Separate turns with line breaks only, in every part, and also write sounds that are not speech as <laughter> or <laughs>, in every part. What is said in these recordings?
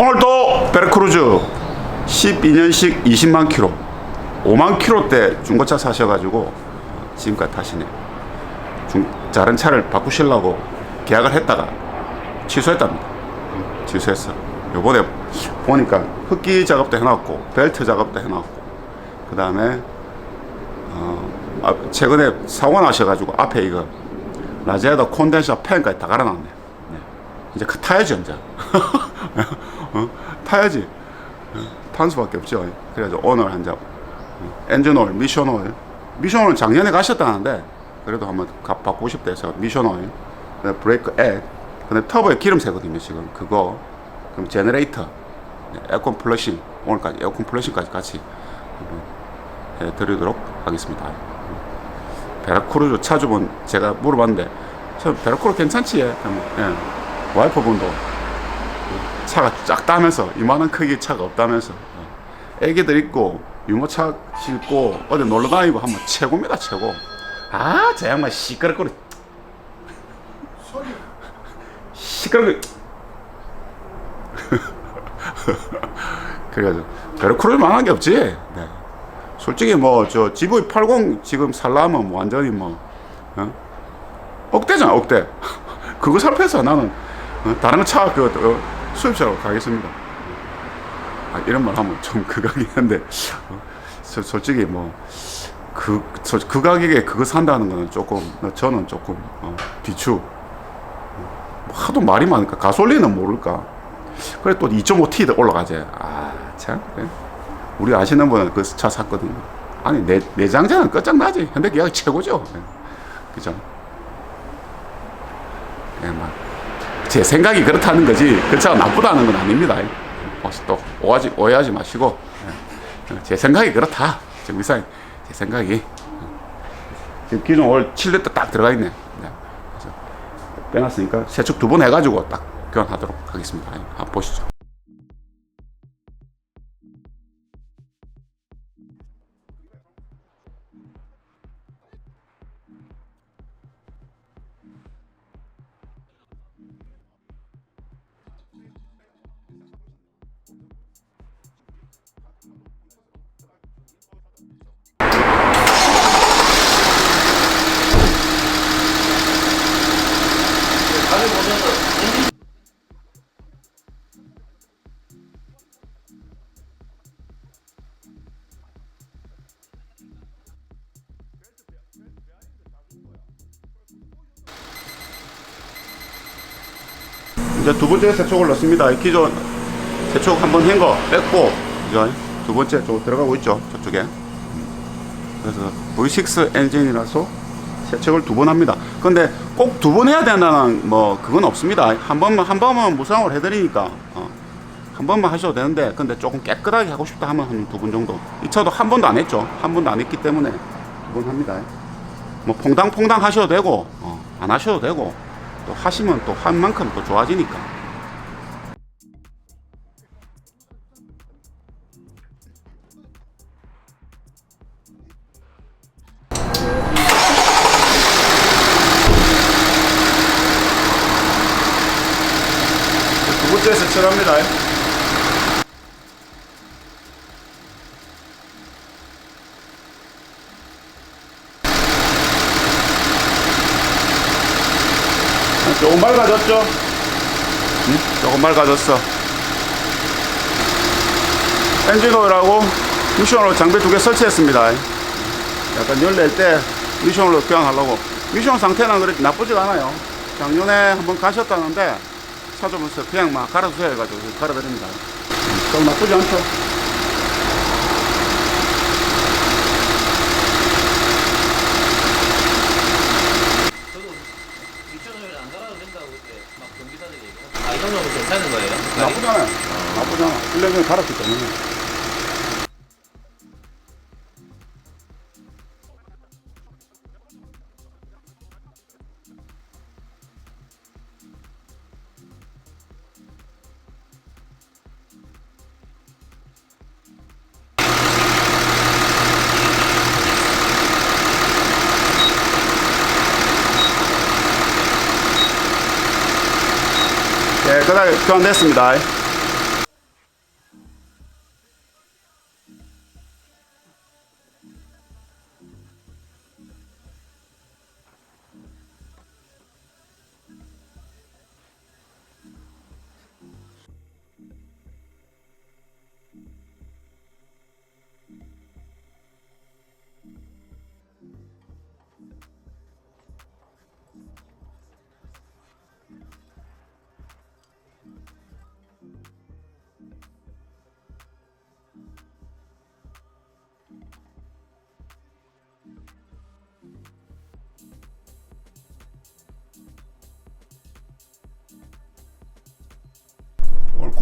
오늘도 베르크루즈. 12년식 20만 킬로. 5만 킬로대 중고차 사셔가지고 지금까지 타시네. 중, 다른 차를 바꾸시려고 계약을 했다가 취소했답니다. 음, 취소했어. 요번에 보니까 흡기 작업도 해놨고 벨트 작업도 해놨고 그 다음에 어, 아, 최근에 사고 나셔가지고 앞에 이거 라제다 콘덴서 팬까지 다 갈아놨네 네. 이제 그 타야지 이제 <laughs> 어? 타야지. 어, 탄 수밖에 없죠. 그래가지고 오늘 한잔 엔진오일 미션오일. 미션오일 작년에 가셨다는데 그래도 한번 가, 바꾸고 싶다 해서 미션오일 브레이크 액 근데 터보에 기름 새거든요 지금. 그거 그럼 제너레이터 네, 에어컨 플러싱 오늘까지 에어컨 플러싱까지 같이 한번 해드리도록 하겠습니다. 베라크루즈 차주분 제가 물어봤는데 저 베라크루 괜찮지? 예. 예. 와이프분도 차가 작다면서 이만한 크기 차가 없다면서 어. 애기들 있고 유모차 싣고 어디 놀러 다니고 하면 최고입니다 최고 아저 양반 시끄럽고 시끄럽고 <laughs> 그래가지고 베르크루즈 만한 게 없지 네. 솔직히 뭐 저 GV80 지금 살라면 뭐 완전히 뭐 어? 억대잖아 억대 <laughs> 그거 살펴서 나는 어? 다른 차 그 어, 수입차로 가겠습니다 아, 이런 말 하면 좀 극악이 한데 어, 저, 솔직히 뭐그 그 가격에 그거 산다는 거는 조금 저는 조금 어, 비추 어, 하도 말이 많으니까 가솔린은 모를까 그래 또 2.5T 올라가지 아 참 그래. 우리 아시는 분은 그 차 샀거든요 아니 내, 내장자는 끝장나지 현대 기아가 최고죠 예. 그죠 예, 막. 제 생각이 그렇다는 거지. 그 차가 나쁘다는 건 아닙니다. 또 오하지, 오해하지 마시고 예. 제 생각이 그렇다. 지금 이상 제 생각이. 지금 기존 올 7리터 딱 들어가 있네. 네. 빼놨으니까 세척 두 번 해가지고 딱 교환하도록 하겠습니다. 한번 보시죠 이제 두 번째 세척을 넣습니다. 이 기존 세척 한번 한 거 뺐고, 이제 두 번째 저 들어가고 있죠. 저쪽에. 그래서 V6 엔진이라서 세척을 두 번 합니다. 근데 꼭 두 번 해야 된다는 뭐 그건 없습니다. 한 번만 한 번만 무상으로 해드리니까 어, 한 번만 하셔도 되는데 근데 조금 깨끗하게 하고 싶다 하면 한 두 번 정도. 이 차도 한 번도 안 했죠. 한 번도 안 했기 때문에 두 번 합니다. 뭐 퐁당퐁당 하셔도 되고 어, 안 하셔도 되고 또 하시면 또 한 만큼 또 좋아지니까. 두 번째 세척합니다. 조금 맑아졌죠? 응? 조금 맑아졌어. 엔진 오일하고 미션으로 장비 두 개 설치했습니다. 약간 열 낼 때 미션으로 교환하려고. 미션 상태는 그렇게 나쁘지가 않아요. 작년에 한번 가셨다는데 찾아보면서 그냥 막 갈아주세요 해가지고 갈아드립니다. 좀 나쁘지 않죠?
저도 미션을 안 갈아도 된다고 그때 막 경비사들이 얘기하고 아, 이 정도면 괜찮은 거예요?
나쁘잖아요. 나쁘잖아. 1년 전에 갈았기 때문에. 깨끗하게 교환됐습니다.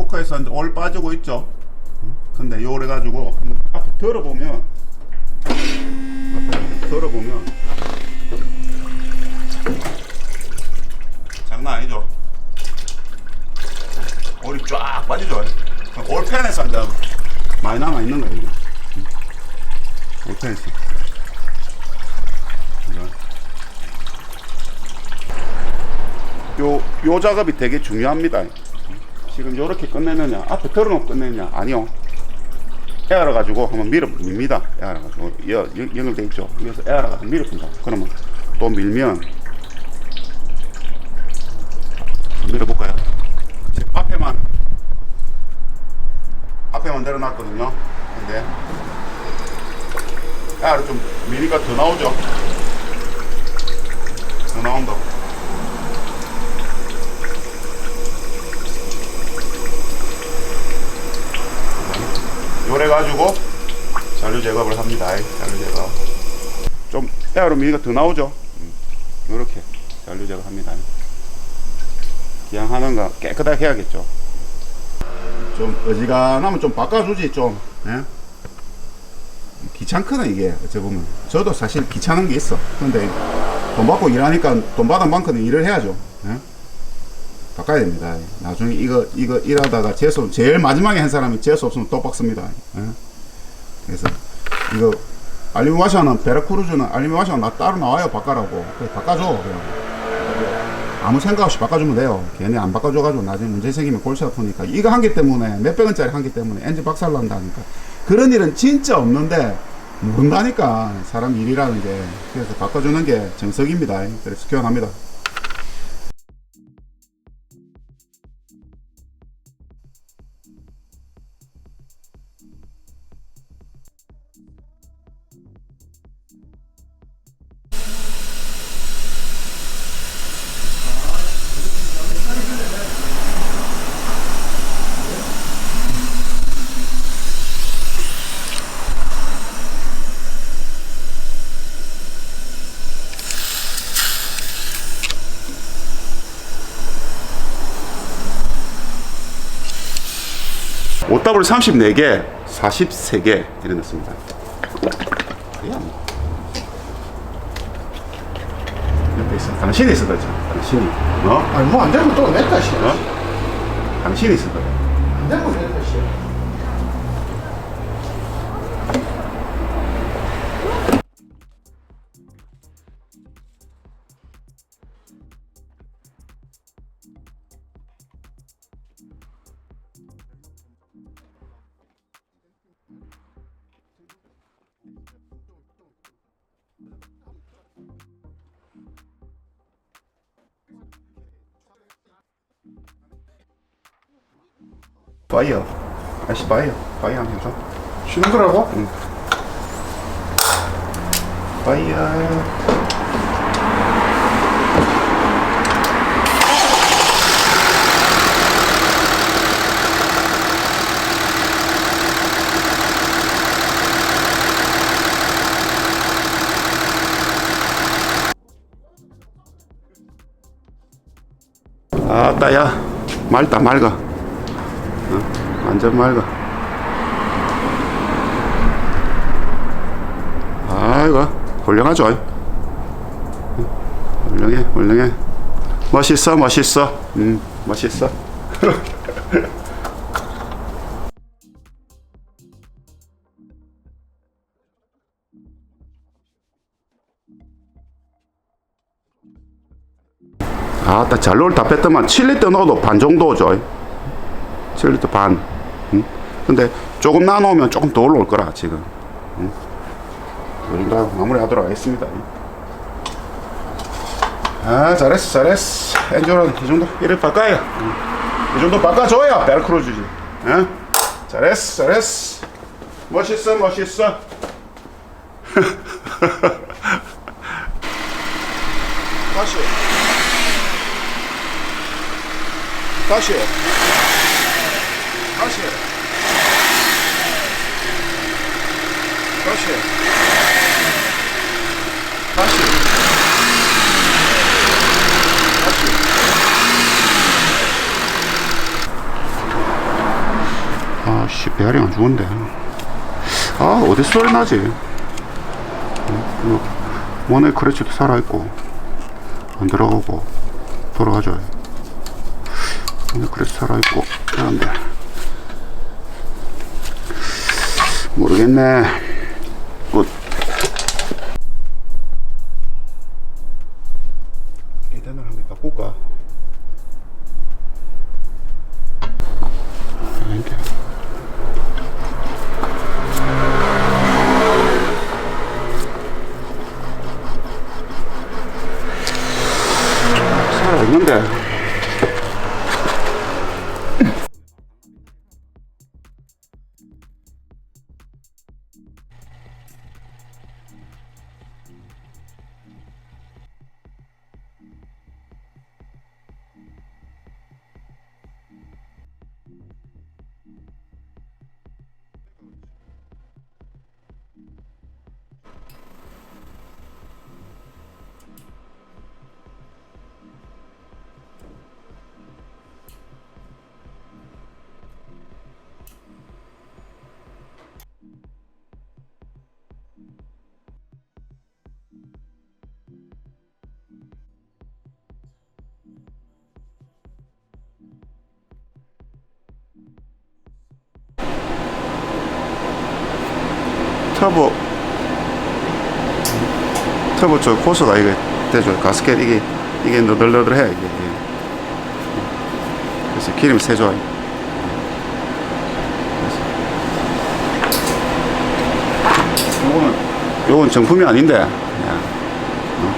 토크에서 이제 올 빠지고 있죠. 음, 근데 요래 가지고 앞에 들어보면 앞에 들어보면 장난 아니죠. 올이 쫙 빠지죠. 올펜에서 이제 많이 남아 있는 거예요. 이게. 음. 올펜에서. 이거. 요, 요 작업이 되게 중요합니다. 지금 요렇게 끝내느냐, 앞에 털어놓고 끝내느냐, 아니요. 에어라 가지고 한번 밀어 밉니다. 에어라 가지고 여, 연- 연결돼 있죠. 그래서 에어라 가지고 밀어본다. 그러면 또 밀면 밀어볼까요? 지금 앞에만 앞에만 내려놨거든요. 근데 에어를 좀 미니가 더 나오죠. 더 나온다. 요래 가지고 잔류 제거를 합니다. 잔류 제거. 좀 에어로 미니가 더 나오죠. 이렇게 잔류 제거합니다. 그냥 하는 거 깨끗하게 해야겠죠. 좀 어지간하면 좀 바꿔주지 좀. 예? 귀찮거든 이게 어찌 보면. 저도 사실 귀찮은 게 있어. 근데 돈 받고 일하니까 돈 받은 만큼 일을 해야죠. 예? 바꿔야 됩니다. 나중에 이거 이거 일하다가 재수 제일 마지막에 한 사람이 재수 없으면 또 박습니다. 예? 그래서 이거 알리미와샤는 베라크루즈는 알리미와샤는 나 따로 나와요 바꿔라고. 그래 바꿔줘 그냥. 아무 생각 없이 바꿔주면 돼요. 괜히 안 바꿔줘가지고 나중에 문제 생기면 골치 아프니까 이거 한 개 때문에 몇백 원짜리 한 개 때문에 엔진 박살 난다니까 그런 일은 진짜 없는데 모른다니까 사람 일이라는 게 그래서 바꿔주는 게 정석입니다. 그래서 교환합니다. 오답을 34개, 43개 이래 넣습니다. 옆에 있어. 당신이 있어 그죠? 당신이. 어?
아니 뭐 안 되면 또 냈다 씨.
어? 당신이 있어 그래.
안 되면 냈다 씨.
아씨 파이어. 파이어 한번 해줘.
쉬는 거라고?
파이어. 아따 야 맑다 맑아 어? 완전 맑아 아이고 훌륭하죠. 응, 훌륭해 훌륭해. 멋있어 멋있어. 음 멋있어. <laughs> 아따 잘놀 다 뺐더만. 7리터 넣어도 반 정도 오죠. 7리터 반. 응? 근데 조금 나눠오면 조금 더 올라올 거라 지금. 우리가 마무리하도록 하겠습니다. 아 잘했어 잘했어. 엔조는 이 정도? 이래 바꿔요. 이 정도 바꿔줘야 벨크루즈지. 어? 잘했어 잘했어. 멋있어 멋있어. <laughs> 다시. 다시. 다시 다시. 다시. 다시. 아씨 배알이 안 좋은데 아 어디 소리 나지? 모네 크래치도 살아있고 안 들어가고 돌아가죠. 모네 크래치 살아있고 그런데 모르겠네 터보 터보 저 코스가 이게 되죠 가스켓 이게 이게 너덜너덜해 이게. 이게. 그래서 기름이 새죠 요거는 요건 정품이 아닌데 어?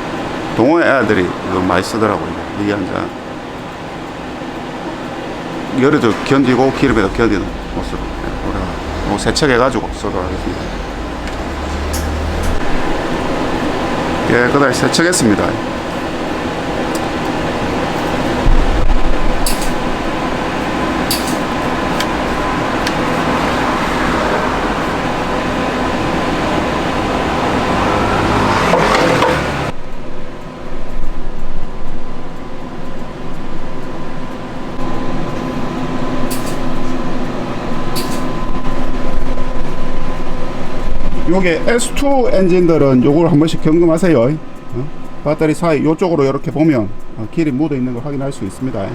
동호회 애들이 이거 많이 쓰더라고 이게, 한자 열에도 견디고 기름에도 견디는 모습 우리가 뭐 세척해가지고 쓰도록 하겠습니다 깨끗하게 세척했습니다. 요게 S2 엔진들은 요걸 한 번씩 점검하세요. 어? 배터리 사이 요쪽으로 이렇게 보면 어, 길이 묻어 있는 걸 확인할 수 있습니다.